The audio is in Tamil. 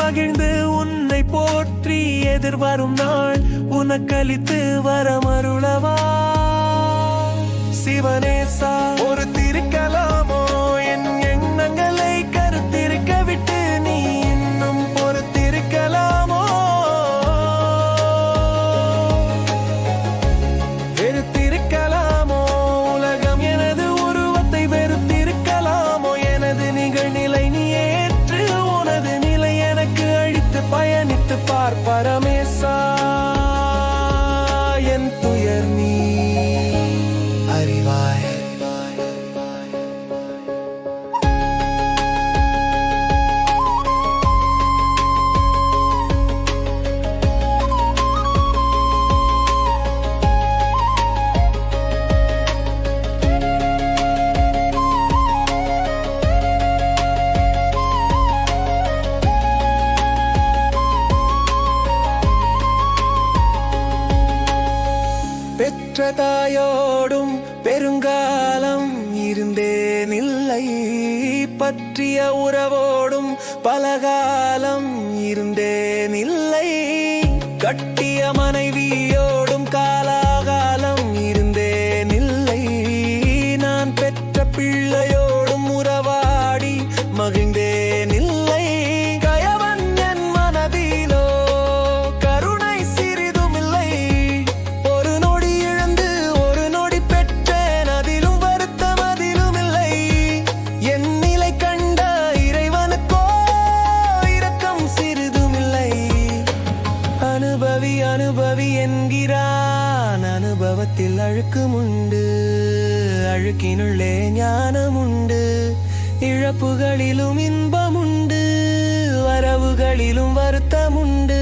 மகிழ்ந்து உன்னை போற்றி எதிர்வரும் நாள் உனக்களித்து வரமருளவா சிவனேசா. ஒரு திருக்கலாமோ? என் எண்ணங்களை கருத்திருக்க விட்டு நீ இன்னும் பொறுத்திருக்கலாமோ வெறுத்திருக்கலாமோ உலகம் எனது உருவத்தை வெறுத்திருக்கலாமோ எனது நிகழ்நிலை நீ ஏற்று உனது நிலை எனக்கு அழித்து பயணித்து பார் பரமேசா. fly. பெற்ற தாயோடும் பெருங்காலம் இருந்தேன் இல்லை பற்றிய உறவோடும் பலகாலம் இருந்தேன் இல்லை கட்டிய மனைவியோடும் காலாகாலம் இருந்தேன் இல்லை நான் பெற்ற பிள்ளை அனுபவத்தில் அழுக்கும் உண்டு அழுக்கினுள்ளே ஞானம் உண்டு இழப்புகளிலும் இன்பம் உண்டு வரவுகளிலும் வருத்தம் உண்டு